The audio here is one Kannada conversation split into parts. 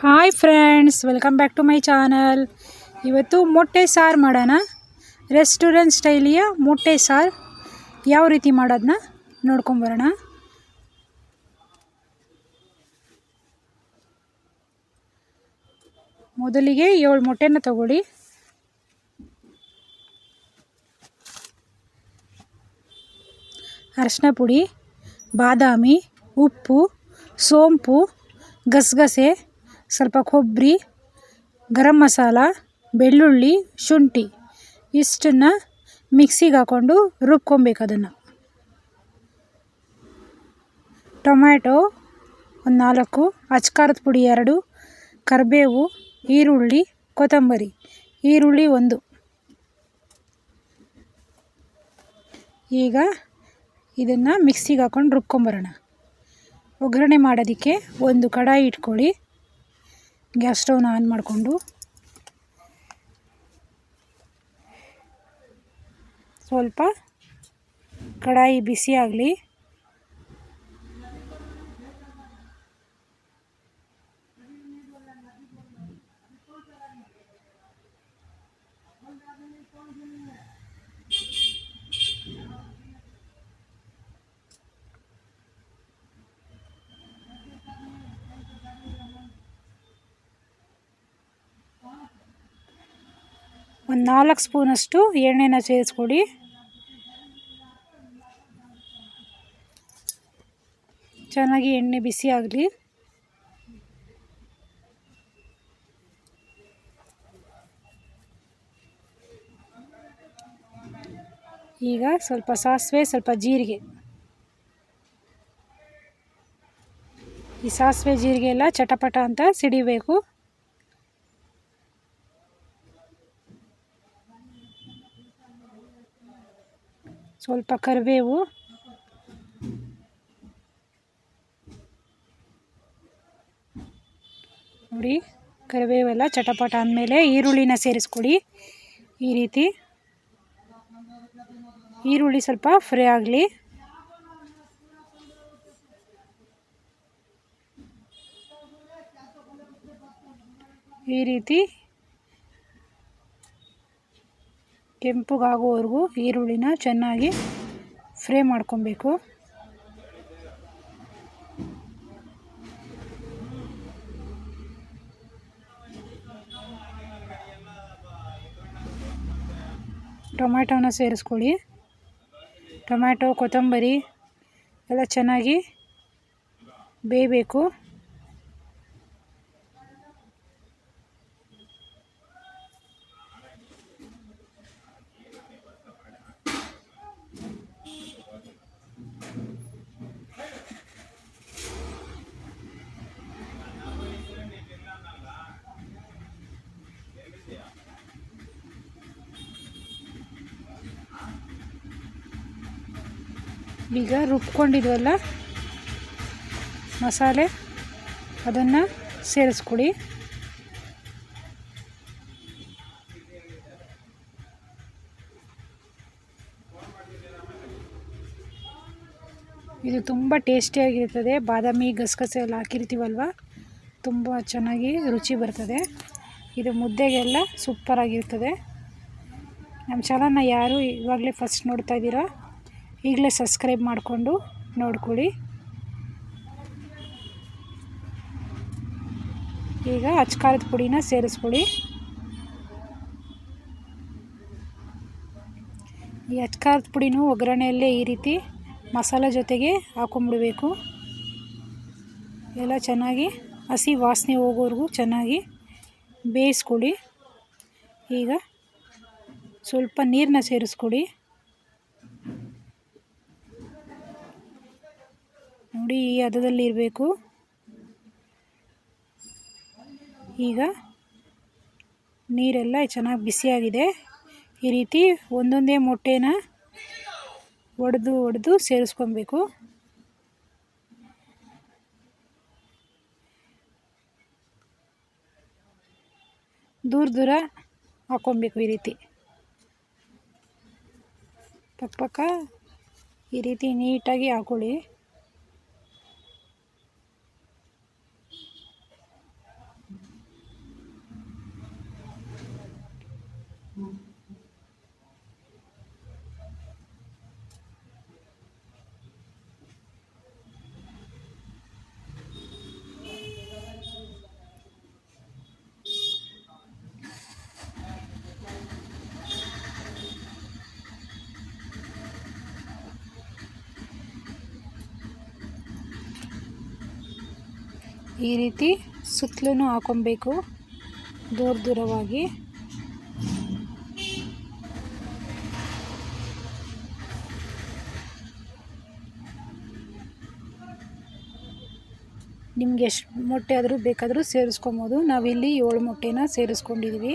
Hi friends, welcome back to my channel. ಇವತ್ತು ಮೊಟ್ಟೆ ಸಾರು ಮಾಡೋಣ. ರೆಸ್ಟೋರೆಂಟ್ ಸ್ಟೈಲಿಯ ಮೊಟ್ಟೆ ಸಾರು. ಯಾವ ರೀತಿ ಮಾಡೋದನ್ನ ನೋಡ್ಕೊಂಬರೋಣ ಮೊದಲಿಗೆ ಏಳು ಮೊಟ್ಟೆನ ತಗೊಳ್ಳಿ. ಅರಶಿನ ಪುಡಿ, ಬಾದಾಮಿ, ಉಪ್ಪು, ಸೋಂಪು, ಗಸಗಸೆ ಸ್ವಲ್ಪ ಕೊಬ್ಬರಿ, ಗರಂ ಮಸಾಲ, ಬೆಳ್ಳುಳ್ಳಿ, ಶುಂಠಿ ಇಷ್ಟನ್ನು ಮಿಕ್ಸಿಗೆ ಹಾಕ್ಕೊಂಡು ರುಬ್ಕೊಬೇಕು ಅದನ್ನು. ಟೊಮ್ಯಾಟೊ ಒಂದು ನಾಲ್ಕು, ಅಚ್ಕಾರದ ಪುಡಿ ಎರಡು, ಕರಿಬೇವು, ಈರುಳ್ಳಿ, ಕೊತ್ತಂಬರಿ, ಈರುಳ್ಳಿ ಒಂದು. ಈಗ ಇದನ್ನು ಮಿಕ್ಸಿಗೆ ಹಾಕ್ಕೊಂಡು ರುಬ್ಕೊಂಬರೋಣ. ಒಗ್ಗರಣೆ ಮಾಡೋದಕ್ಕೆ ಒಂದು ಕಡಾಯಿ ಇಟ್ಕೊಳ್ಳಿ. ಗ್ಯಾಸ್ ಸ್ಟವ್ನ ಆನ್ ಮಾಡಿಕೊಂಡು ಸ್ವಲ್ಪ ಕಡಾಯಿ ಬಿಸಿ ಆಗಲಿ. ಒಂದು ನಾಲ್ಕು ಸ್ಪೂನಷ್ಟು ಎಣ್ಣೆನ ಸೇರಿಸ್ಕೊಡಿ. ಚೆನ್ನಾಗಿ ಎಣ್ಣೆ ಬಿಸಿ ಆಗಲಿ. ಈಗ ಸ್ವಲ್ಪ ಸಾಸಿವೆ, ಸ್ವಲ್ಪ ಜೀರಿಗೆ. ಈ ಸಾಸಿವೆ, ಜೀರಿಗೆ ಎಲ್ಲ ಚಟಪಟ ಅಂತ ಸಿಡಿಬೇಕು. ಸ್ವಲ್ಪ ಕರಿಬೇವು. ನೋಡಿ, ಕರಿಬೇವೆಲ್ಲ ಚಟಪಟ ಅಂದಮೇಲೆ ಈರುಳ್ಳಿನ ಸೇರಿಸ್ಕೊಡಿ ಈ ರೀತಿ. ಈರುಳ್ಳಿ ಸ್ವಲ್ಪ ಫ್ರೈ ಆಗಲಿ. ಈ ರೀತಿ ಕೆಂಪುಗಾಗೋವರೆಗೂ ಈರುಳ್ಳಿನ ಚೆನ್ನಾಗಿ ಫ್ರೈ ಮಾಡ್ಕೊಬೇಕು. ಟೊಮ್ಯಾಟೋನ ಸೇರಿಸ್ಕೊಳ್ಳಿ. ಟೊಮ್ಯಾಟೊ ಕೊತ್ತಂಬರಿ ಎಲ್ಲ ಚೆನ್ನಾಗಿ ಬೇಯಬೇಕು. ಈಗ ರುಬ್ಕೊಂಡಿದ್ವಲ್ಲ ಮಸಾಲೆ, ಅದನ್ನು ಸೇರಿಸ್ಕೊಡಿ. ಇದು ತುಂಬ ಟೇಸ್ಟಿಯಾಗಿರ್ತದೆ ಬಾದಾಮಿ ಗಸಗಸೆ ಎಲ್ಲ ಹಾಕಿರ್ತೀವಲ್ವ? ತುಂಬ ಚೆನ್ನಾಗಿ ರುಚಿ ಬರ್ತದೆ. ಇದು ಮುದ್ದೆಗೆಲ್ಲ ಸೂಪರಾಗಿರ್ತದೆ ನಮ್ಮ ಚಾನಲ್ನ ಯಾರು ಇವಾಗಲೇ ಫಸ್ಟ್ ನೋಡ್ತಾ ಇದ್ದೀರಾ? ಈಗಲೇ ಸಬ್ಸ್ಕ್ರೈಬ್ ಮಾಡಿಕೊಂಡು ನೋಡ್ಕೊಳ್ಳಿ. ಈಗ ಅಚ್ಕಾರದ ಪುಡಿನ ಸೇರಿಸ್ಕೊಳ್ಳಿ. ಈ ಅಚ್ಕಾರದ ಪುಡಿನೂ ಒಗ್ಗರಣೆಯಲ್ಲೇ ಈ ರೀತಿ ಮಸಾಲೆ ಜೊತೆಗೆ ಹಾಕೊಂಬಿಡಬೇಕು. ಎಲ್ಲ ಚೆನ್ನಾಗಿ ಹಸಿ ವಾಸನೆ ಹೋಗೋವರೆಗೂ ಚೆನ್ನಾಗಿ ಬೇಯಿಸ್ಕೊಳ್ಳಿ. ಈಗ ಸ್ವಲ್ಪ ನೀರನ್ನ ಸೇರಿಸ್ಕೊಡಿ ನೋಡಿ, ಈ ಹದದಲ್ಲಿ ಇರಬೇಕು. ಈಗ ನೀರೆಲ್ಲ ಚೆನ್ನಾಗಿ ಬಿಸಿಯಾಗಿದೆ. ಈ ರೀತಿ ಒಂದೊಂದೇ ಮೊಟ್ಟೆನ ಒಡೆದು ಒಡೆದು ಸೇರಿಸ್ಕೊಬೇಕು. ದೂರ ದೂರ ಹಾಕ್ಕೊಬೇಕು ಈ ರೀತಿ. ಪಕ್ಕ ಪಕ್ಕ ಈ ರೀತಿ ನೀಟಾಗಿ ಹಾಕೊಳ್ಳಿ. ಈ ರೀತಿ ಸುತ್ತಲೂ ಹಾಕೊಬೇಕು. ದೂರ ದೂರವಾಗಿ. ನಿಮ್ಗೆ ಎಷ್ಟು ಮೊಟ್ಟೆ ಆದರೂ ಬೇಕಾದರೂ ಸೇರಿಸ್ಕೊಬೋದು. ನಾವಿಲ್ಲಿ ಏಳು ಮೊಟ್ಟೆನ ಸೇರಿಸ್ಕೊಂಡಿದ್ದೀವಿ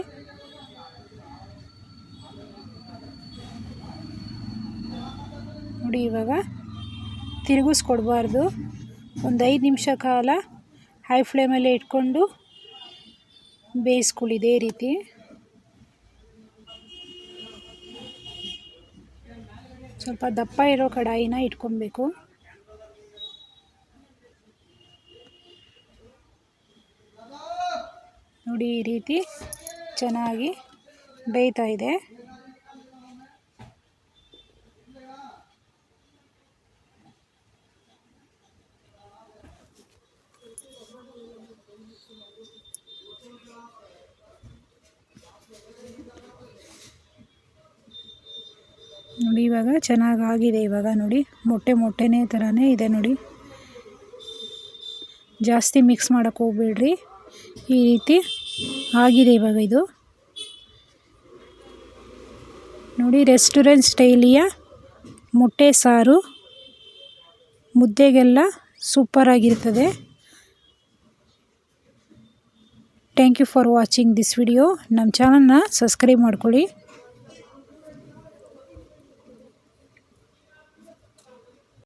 ನೋಡಿ ಇವಾಗ ತಿರುಗಿಸ್ಕೊಡ್ಬಾರ್ದು. ಒಂದು ಐದು ನಿಮಿಷ ಕಾಲ ಹೈ ಫ್ಲೇಮಲ್ಲೇ ಇಟ್ಕೊಂಡು ಬೇಯಿಸ್ಕೊಳ್ಳಿ ಇದೇ ರೀತಿ. ಸ್ವಲ್ಪ ದಪ್ಪ ಇರೋ ಕಡಾಯಿನ ಇಟ್ಕೊಬೇಕು. ನೋಡಿ ಈ ರೀತಿ ಚೆನ್ನಾಗಿ ಬೇಯ್ತಾ ಇದೆ. ನೋಡಿ, ಇವಾಗ ಚೆನ್ನಾಗಿ ಆಗಿದೆ ಇವಾಗ ನೋಡಿ, ಮೊಟ್ಟೆ ಮೊಟ್ಟೆನೇ ಥರನೇ ಇದೆ ನೋಡಿ. ಜಾಸ್ತಿ ಮಿಕ್ಸ್ ಮಾಡೋಕ್ಕೆ ಹೋಗ್ಬೇಡ್ರಿ. ಈ ರೀತಿ ಆಗಿದೆ ಇವಾಗ ಇದು. ನೋಡಿ, ರೆಸ್ಟೋರೆಂಟ್ ಸ್ಟೈಲಿಯ ಮೊಟ್ಟೆ ಸಾರು. ಮುದ್ದೆಗೆಲ್ಲ ಸೂಪರಾಗಿರ್ತದೆ thank you for watching this video ನಮ್ಮ ಚಾನಲ್ನ ಸಬ್ಸ್ಕ್ರೈಬ್ ಮಾಡ್ಕೊಳ್ಳಿ.